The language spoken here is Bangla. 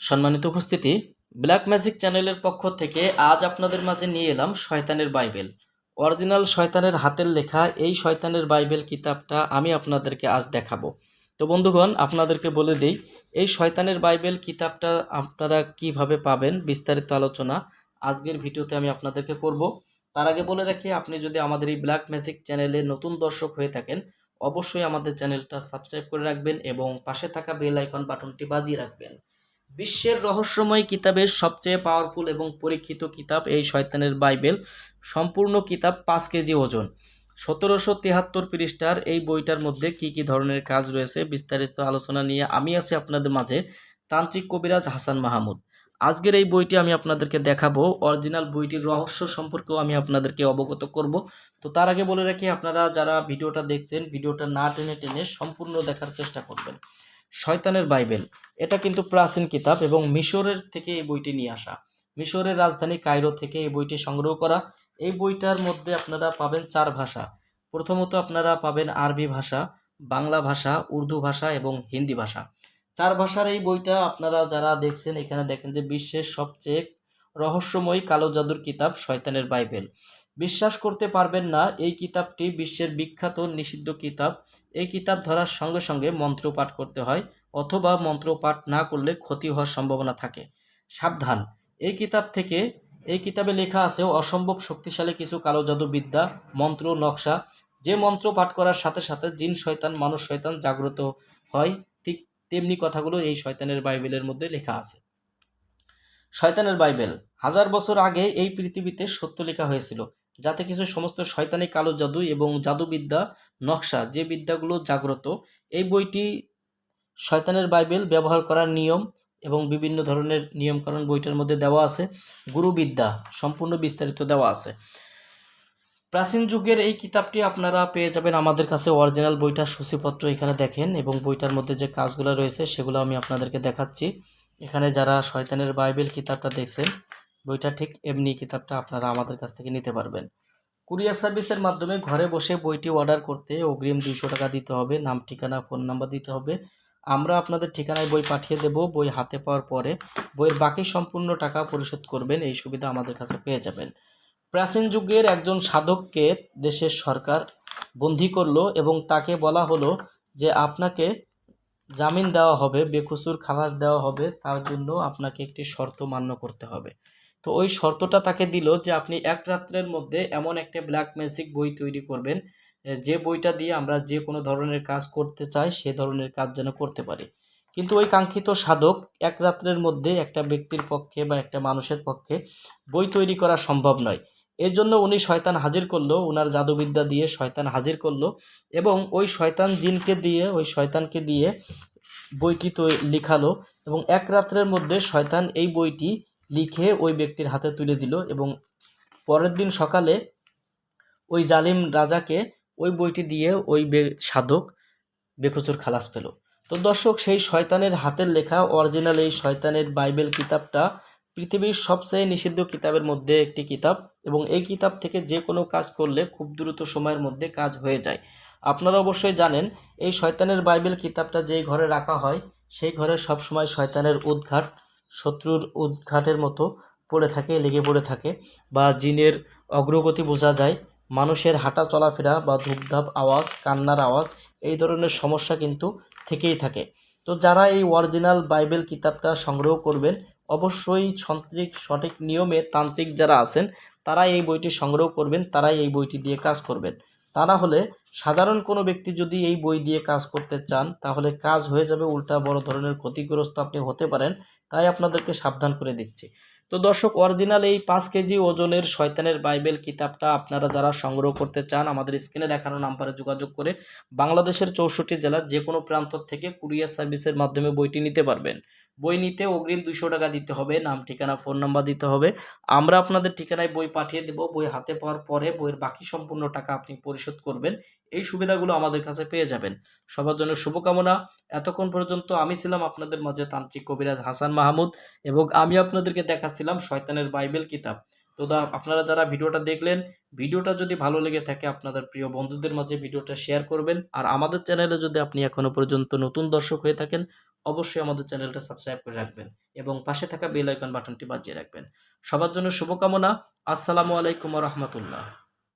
সম্মানিত উপস্থিতি ব্ল্যাক ম্যাজিক চ্যানেলের পক্ষ থেকে আজ আপনাদের মাঝে নিয়ে এলাম শয়তানের বাইবেল। অরিজিনাল শয়তানের হাতের লেখা এই শয়তানের বাইবেল কিতাবটা আমি আপনাদেরকে আজ দেখাবো। তো বন্ধুগণ, আপনাদেরকে বলে দিই, এই শয়তানের বাইবেল কিতাবটা আপনারা কীভাবে পাবেন বিস্তারিত আলোচনা আজকের ভিডিওতে আমি আপনাদেরকে করব। তার আগে বলে রাখি, আপনি যদি আমাদের এই ব্ল্যাক ম্যাজিক চ্যানেলে নতুন দর্শক হয়ে থাকেন, অবশ্যই আমাদের চ্যানেলটা সাবস্ক্রাইব করে রাখবেন এবং পাশে থাকা বেল আইকন বাটনটি বাজিয়ে রাখবেন। বিশ্বের রহস্যময় কিতাবের সবচেয়ে পাওয়ারফুল এবং পরীক্ষিত কিতাব এই শয়তানের বাইবেল। সম্পূর্ণ কিতাব পাঁচ কেজি ওজন। সতেরোশো তিয়াত্তর পৃষ্ঠার এই বইটার মধ্যে কি কি ধরনের কাজ রয়েছে বিস্তারিত আলোচনা নিয়ে আমি আছি আপনাদের মাঝে তান্ত্রিক কবিরাজ হাসান মাহমুদ। আজকের এই বইটি আমি আপনাদেরকে দেখাবো। অরিজিনাল বইটির রহস্য সম্পর্কেও আমি আপনাদেরকে অবগত করব। তো তার আগে বলে রাখি, আপনারা যারা ভিডিওটা দেখছেন, ভিডিওটা না টেনে টেনে সম্পূর্ণ দেখার চেষ্টা করবেন। শয়তানের বাইবেল। এটা কিন্তু প্রাচীন কিতাব এবং মিশরের থেকে এই বইটি নিয়ে আসা। মিশরের রাজধানী কায়রো থেকে এই বইটি সংগ্রহ করা। এই বইটার মধ্যে আপনারা পাবেন চার ভাষা। প্রথমত আপনারা পাবেন আরবি ভাষা, বাংলা ভাষা, উর্দু ভাষা এবং হিন্দি ভাষা। চার ভাষার এই বইটা আপনারা যারা দেখছেন, এখানে দেখেন যে বিশ্বের সবচেয়ে রহস্যময় কালো জাদুর কিতাব শয়তানের বাইবেল। বিশ্বাস করতে পারবেন না, এই কিতাবটি বিশ্বের বিখ্যাত নিষিদ্ধ কিতাব। এই কিতাব ধরার সঙ্গে সঙ্গে মন্ত্র পাঠ করতে হয় অথবা মন্ত্র পাঠ না করলে ক্ষতি হওয়ার সম্ভাবনা থাকে। সাবধান। এই কিতাব থেকে, এই কিতাবে লেখা আছে, অসম্ভব শক্তিশালী কিছু কালো জাদু বিদ্যা, মন্ত্র নকশা। যে মন্ত্র পাঠ করার সাথে সাথে জিন শয়তান, মানুষ শয়তান জাগ্রত হয়। ঠিক তেমনি কথাগুলো এই শয়তানের বাইবেলের মধ্যে লেখা আছে। শয়তানের বাইবেল। হাজার বছর আগে এই পৃথিবীতে সত্য লেখা হয়েছিল। যাতে কিছু সমস্ত শয়তানি কালো জাদু এবং জাদুবিদ্যা নকশা, যে বিদ্যাগুলো জাগ্রত, এই বইটি শয়তানের বাইবেল ব্যবহার করার নিয়ম এবং বিভিন্ন ধরনের নিয়মকানুন বইটার মধ্যে দেওয়া আছে। গুরুবিদ্যা সম্পূর্ণ বিস্তারিত দেওয়া আছে। প্রাচীন যুগের এই কিতাবটি আপনারা পেয়ে যাবেন আমাদের কাছে অরিজিনাল বইটার সূচিপত্র এখানে দেখেন এবং বইটার মধ্যে যে কাজগুলো রয়েছে সেগুলো আমি আপনাদেরকে দেখাচ্ছি। এখানে যারা শয়তানের বাইবেল কিতাবটা দেখছেন বইটা ঠিক এমনি কিতাবটা আপনারা আমাদের কাছ থেকে নিতে পারবেন। কুরিয়ার সার্ভিসের মাধ্যমে ঘরে বসে বইটি অর্ডার করতে অগ্রিম দুইশো টাকা দিতে হবে, নাম, ঠিকানা, ফোন নাম্বার দিতে হবে। আমরা আপনাদের ঠিকানায় বই পাঠিয়ে দেব, বই হাতে পাওয়ার পরে বইয়ের বাকি সম্পূর্ণ টাকা পরিশোধ করবেন, এই সুবিধা আমাদের কাছে পেয়ে যাবেন। প্রাচীন যুগের একজন সাধককে দেশের সরকার বন্দি করল এবং তাকে বলা হলো যে আপনাকে জামিন দেওয়া হবে, বেকসুর খালাস দেওয়া হবে, তার জন্য আপনাকে একটি শর্ত মান্য করতে হবে। তো ওই শর্তটা তাকে দিল যে আপনি এক রাত্রের মধ্যে এমন একটা ব্ল্যাক ম্যাজিক বই তৈরি করবেন যে বইটা দিয়ে আমরা যে কোনো ধরনের কাজ করতে চাই, সে ধরনের কাজ যেন করতে পারি। কিন্তু ওই কাঙ্ক্ষিত সাধক এক রাত্রের মধ্যে একটা ব্যক্তির পক্ষে বা একটা মানুষের পক্ষে বই তৈরি করা সম্ভব নয়। এর জন্য উনি শয়তান হাজির করল ওনার জাদুবিদ্যা দিয়ে শয়তান হাজির করল এবং ওই শয়তান জিনকে দিয়ে, ওই শয়তানকে দিয়ে বইটি তো, লিখালো এবং এক রাত্রের মধ্যে শয়তান এই বইটি লিখে ওই ব্যক্তির হাতে তুলে দিল এবং পরের দিন সকালে ওই জালিম রাজাকে ওই বইটি দিয়ে ওই সাধক বেকচুর খালাস পেল। তো দর্শক, সেই শয়তানের হাতের লেখা অরিজিনাল এই শয়তানের বাইবেল কিতাবটা পৃথিবীর সবচেয়ে নিষিদ্ধ কিতাবের মধ্যে একটি কিতাব এবং এই কিতাব থেকে যে কোনো কাজ করলে খুব দ্রুত সময়ের মধ্যে কাজ হয়ে যায়। আপনারা অবশ্যই জানেন, এই শয়তানের বাইবেল কিতাবটা যেই ঘরে রাখা হয়, সেই ঘরে সবসময় শয়তানের উদ্ঘাট শত্রুর উদ্ঘাটের মতো পড়ে থাকে, লেগে পড়ে থাকে বা জিনের অগ্রগতি বোঝা যায়। মানুষের হাঁটা চলাফেরা বা ধূপধাপ আওয়াজ, কান্নার আওয়াজ এই ধরনের সমস্যা কিন্তু থেকেই থাকে। তো যারা এই অরিজিনাল বাইবেল কিতাবটা সংগ্রহ করবেন, অবশ্যই সন্ত্রিক সঠিক নিয়মে তান্ত্রিক যারা আছেন তারা এই বইটি সংগ্রহ করবেন, তারাই এই বইটি দিয়ে কাজ করবেন। তা না হলে সাধারণ কোনো ব্যক্তি যদি এই বই দিয়ে কাজ করতে চান, তাহলে কাজ হয়ে যাবে উল্টা বড় ধরনের ক্ষতিগ্রস্ত আপনি হতে পারেন, তাই আপনাদেরকে সাবধান করে দিচ্ছি। তো দর্শক, অরিজিনাল এই পাঁচ কেজি ওজনের শয়তানের বাইবেল কিতাবটা আপনারা যারা সংগ্রহ করতে চান, আমাদের স্ক্রিনে দেখানো নাম্বারে যোগাযোগ করে বাংলাদেশের চৌষট্টি জেলার যে কোনো প্রান্ত থেকে কুরিয়ার সার্ভিসের মাধ্যমে বইটি নিতে পারবেন। বই নিতে অগ্রিম দুশো টাকা দিতে হবে, নাম, ঠিকানা, ফোন নাম্বার দিতে হবে। আমরা আপনাদের ঠিকানায় বই পাঠিয়ে দেব, বই হাতে পাওয়ার পরে বইয়ের বাকি সম্পূর্ণ টাকা আপনি পরিশোধ করবেন, এই সুবিধাগুলো আমাদের কাছে পেয়ে যাবেন। সবার জন্য শুভকামনা, এতক্ষণ পর্যন্ত আমি ছিলাম আপনাদের মাঝে তান্ত্রিক কবিরাজ হাসান মাহমুদ এবং আমি আপনাদেরকে দেখাচ্ছিলাম শয়তানের বাইবেল কিতাব। তো দা, আপনারা যারা ভিডিওটা দেখলেন, ভিডিওটা যদি ভালো লেগে থাকে আপনাদের প্রিয় বন্ধুদের মাঝে ভিডিওটা শেয়ার করবেন, আর আমাদের চ্যানেলে যদি আপনি এখনও পর্যন্ত নতুন দর্শক হয়ে থাকেন অবশ্যই আমাদের চ্যানেলটা সাবস্ক্রাইব করে রাখবেন এবং পাশে থাকা বেল আইকন বাটনটি বাজিয়ে রাখবেন। সবার জন্য শুভকামনা। আসসালামু আলাইকুম রহমতুল্লাহ।